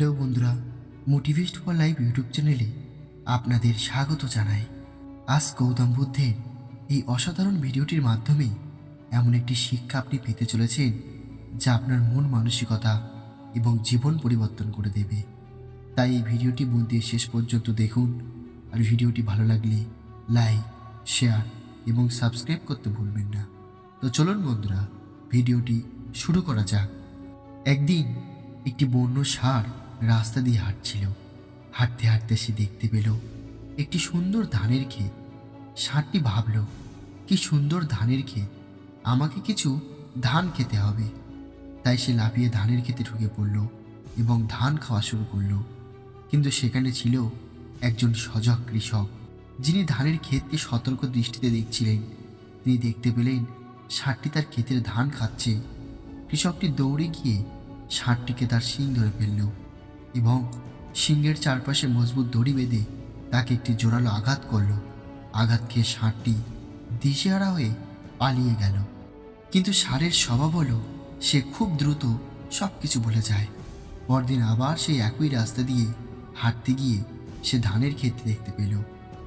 Hello বন্ধুরা মোটিভেস্ট for life YouTube চ্যানেলে আপনাদের স্বাগত জানাই। আজ গৌতম বুদ্ধের এই অসাধারণ ভিডিওটির মাধ্যমে এমন একটি শিক্ষা আপনি পেতে চলেছেন, যা আপনার মন মানসিকতা এবং জীবন পরিবর্তন করে দেবে। তাই এই ভিডিওটি মন দিয়ে শেষ পর্যন্ত দেখুন, আর ভিডিওটি ভালো লাগলে লাইক, শেয়ার এবং সাবস্ক্রাইব করতে ভুলবেন না। তো চলুন বন্ধুরা, ভিডিওটি শুরু করা যাক। একদিন একটি বন্য ষাঁড় রাস্তা দিয়ে হাঁটছিল। হাঁটতে হাঁটতে সে দেখতে পেল একটি সুন্দর ধানের ক্ষেত। ষাঁড়টি ভাবল, কি সুন্দর ধানের ক্ষেত। আমাকে কিছু ধান খেতে হবে। তাই সে লাফিয়ে ধানের ক্ষেতে ঢুকে পড়ল এবং ধান খাওয়া শুরু করল। কিন্তু সেখানে ছিল একজন সজাগ কৃষক, যিনি ধানের ক্ষেতকে সতর্ক দৃষ্টিতে দেখছিলেন। তিনি দেখতে পেলেন ষাঁড়টি তার ক্ষেতের ধান খাচ্ছে। কৃষকটি দৌড়ে গিয়ে ষাঁড়টিকে তার শিং ধরে ফেলল। এবং শিংয়ের চারপাশে মজবুত দড়ি বেঁধে তাকে একটি জোরালো আঘাত করল। আঘাত খেয়ে ষাঁড়টি দিশেহারা হয়ে পালিয়ে গেল। কিন্তু ষাঁড়ের স্বভাব হলো, সে খুব দ্রুত সব কিছু ভুলে যায়। পরদিন আবার সেই একই রাস্তা দিয়ে হাঁটতে গিয়ে সে ধানের ক্ষেত দেখতে পেল।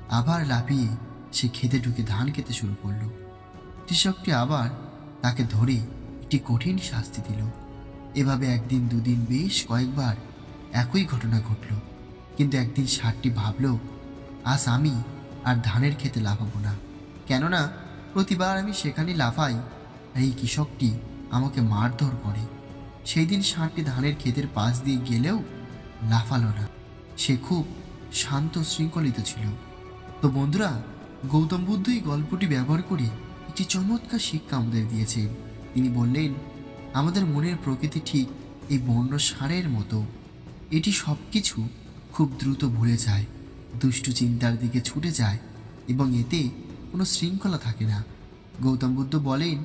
আবার লাফিয়ে সে খেতে ঢুকে ধান খেতে শুরু করল। কৃষকটি আবার তাকে ধরে একটি কঠিন শাস্তি দিল। এভাবে একদিন, দুদিন, বেশ কয়েকবার একই ঘটনা ঘটল। কিন্তু একদিন ষাটটি ভাবল, আজ আমি আর ধানের খেতে লাফাবো না। কেননা প্রতিবার আমি সেখানে লাফাই আর এই কৃষকটি আমাকে মারধর করে। সেই দিন ষাঁড়টি ধানের ক্ষেতের পাশ দিয়ে গেলেও লাফালো না। সে খুব শান্ত শৃঙ্খলিত ছিল। তো বন্ধুরা, গৌতম বুদ্ধ এই গল্পটি ব্যবহার করে একটি চমৎকার শিক্ষা আমাদের দিয়েছেন। তিনি বললেন, আমাদের মনের প্রকৃতি ঠিক এই বন্য ষাঁড়ের মতো। এটি সব কিছু খুব দ্রুত ভুলে যায়, দুষ্টু চিন্তার দিকে ছুটে যায় এবং এতে কোনো শৃঙ্খলা থাকে না। গৌতম বুদ্ধ বলেন,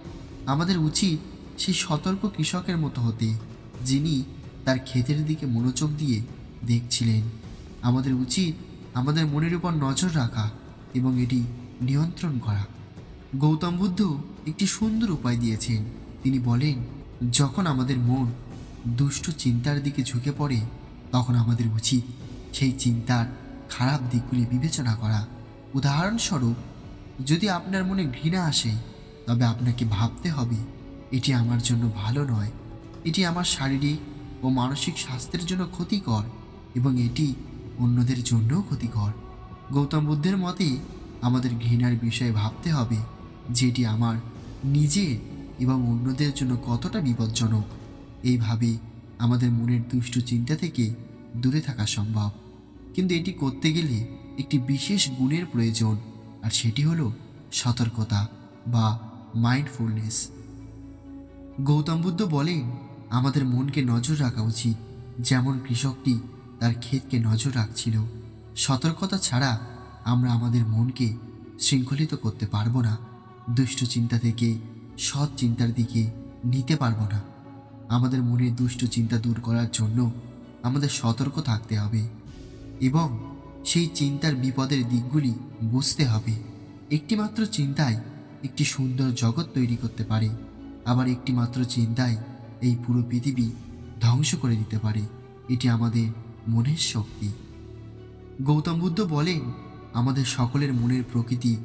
আমাদের উচিত সেই সতর্ক কৃষকের মতো হতে, যিনি তার ক্ষেতের দিকে মনোযোগ দিয়ে দেখছিলেন। আমাদের উচিত আমাদের মনের উপর নজর রাখা এবং এটি নিয়ন্ত্রণ করা। গৌতম বুদ্ধ একটি সুন্দর উপায় দিয়েছেন। তিনি বলেন, যখন আমাদের মন দুষ্টু চিন্তার দিকে ঝুঁকে পড়ে তখন আমাদের উচিত সেই চিন্তার খারাপ দিকগুলি বিবেচনা করা। উদাহরণস্বরূপ, যদি আপনার মনে ঘৃণা আসে, তবে আপনাকে ভাবতে হবে, এটি আমার জন্য ভালো নয়। এটি আমার শারীরিক ও মানসিক স্বাস্থ্যের জন্য ক্ষতিকর এবং এটি অন্যদের জন্যও ক্ষতিকর। গৌতম বুদ্ধের মতে আমাদের ঘৃণার বিষয়ে ভাবতে হবে, যেটি আমার নিজের এবং অন্যদের জন্য কতটা বিপজ্জনক। এইভাবে আমাদের মনের দুষ্ট চিন্তা থেকে দূরে থাকা সম্ভব। কিন্তু এটি করতে গেলে একটি বিশেষ গুণের প্রয়োজন, আর সেটি হলো সতর্কতা বা মাইন্ডফুলনেস গৌতম বুদ্ধ বলেন, আমাদের মনকে নজর রাখা উচিত, যেমন কৃষকটি তার ক্ষেতকে নজর রাখছিল। সতর্কতা ছাড়া আমরা আমাদের মনকে শৃঙ্খলিত করতে পারব না, দুষ্ট চিন্তা থেকে সৎ চিন্তার দিকে নিতে পারব না। আমাদের মনের দুষ্ট চিন্তা দূর করার জন্য আমাদের সতর্ক থাকতে হবে এবং সেই চিন্তার বিপদের দিকগুলি বুঝতে হবে। একটিমাত্র চিন্তায় একটি সুন্দর জগৎ তৈরি করতে পারে, আবার একটি মাত্র চিন্তায় এই পুরো পৃথিবী ধ্বংস করে দিতে পারে। এটি আমাদের মনের শক্তি। গৌতম বুদ্ধ বলেন, আমাদের সকলের মনের প্রকৃতি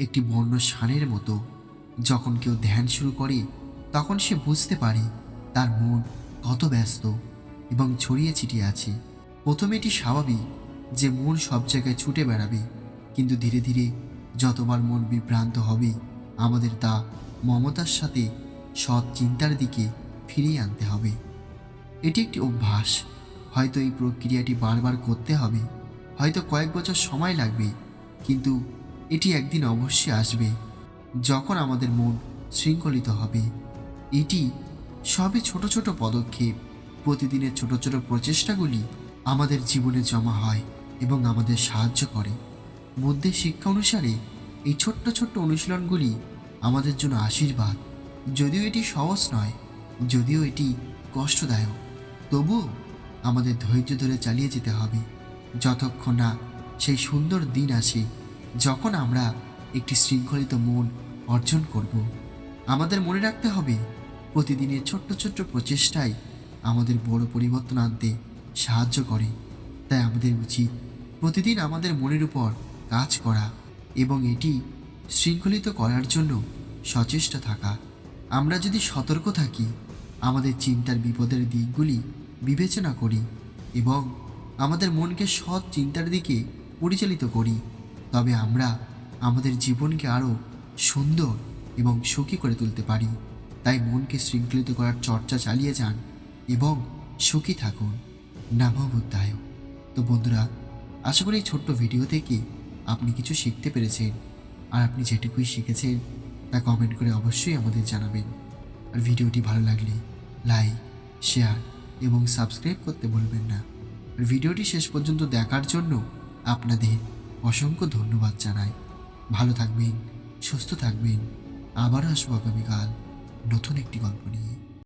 একটি বন্য সানের মতো। যখন কেউ ধ্যান শুরু করে, তখন সে বুঝতে পারে তার মন কত ব্যস্ত এবং ছড়িয়ে ছিটিয়ে আছে। প্রথমে এটি স্বাভাবিক যে মন সব জায়গায় ছুটে বেড়াবে, কিন্তু ধীরে ধীরে যতবার মন বিভ্রান্ত হবে, আমাদের তা মমতার সাথে সৎ চিন্তার দিকে ফিরিয়ে আনতে হবে। এটি একটি অভ্যাস। হয়তো এই প্রক্রিয়াটি বারবার করতে হবে, হয়তো কয়েক বছর সময় লাগবে, কিন্তু এটি একদিন অবশ্যই আসবে, যখন আমাদের মন শৃঙ্খলিত হবে। এটি সবই ছোট ছোট পদক্ষেপ। প্রতিদিনের ছোট ছোট প্রচেষ্টাগুলি আমাদের জীবনে জমা হয় এবং আমাদের সাহায্য করে। বুদ্ধের শিক্ষা অনুসারে এই ছোট্ট ছোট্ট অনুশীলনগুলি আমাদের জন্য আশীর্বাদ। যদিও এটি সহজ নয়, যদিও এটি কষ্টদায়ক, তবুও আমাদের ধৈর্য ধরে চালিয়ে যেতে হবে। যতক্ষণ না সেই সুন্দর দিন আসে, যখন আমরা একটি শৃঙ্খলিত মন অর্জন করব। আমাদের মনে রাখতে হবে প্রতিদিনের ছোট্ট ছোট্ট প্রচেষ্টাই আমাদের বড় পরিবর্তন আনতে সাহায্য করে। তাই আমাদের উচিত প্রতিদিন আমাদের মনের উপর কাজ করা এবং এটি শৃঙ্খলিত করার জন্য সচেষ্ট থাকা। আমরা যদি সতর্ক থাকি, আমাদের চিন্তার বিপদের দিকগুলি বিবেচনা করি এবং আমাদের মনকে সৎ চিন্তার দিকে পরিচালিত করি, তবে আমরা আমাদের জীবনকে আরও সুন্দর এবং সুখী করে তুলতে পারি। তাই মনকে শৃঙ্খলিত করার চর্চা চালিয়ে যান এবং সুখী থাকুন নামো বুদ্ধায় তো বন্ধুরা, আশা করি এই ছোট্ট ভিডিও থেকে আপনি কিছু শিখতে পেরেছেন। আর আপনি যেটুকুই শিখেছেন, তা কমেন্ট করে অবশ্যই আমাদের জানাবেন। আর ভিডিওটি ভালো লাগলে লাইক শেয়ার এবং সাবস্ক্রাইব করতে ভুলবেন না। আর ভিডিওটি শেষ পর্যন্ত দেখার জন্য আপনাদের অসংখ্য ধন্যবাদ জানাই। ভালো থাকবেন, সুস্থ থাকবেন। আবারও আসব আগামীকাল। নতুন একটি গল্প নিয়ে।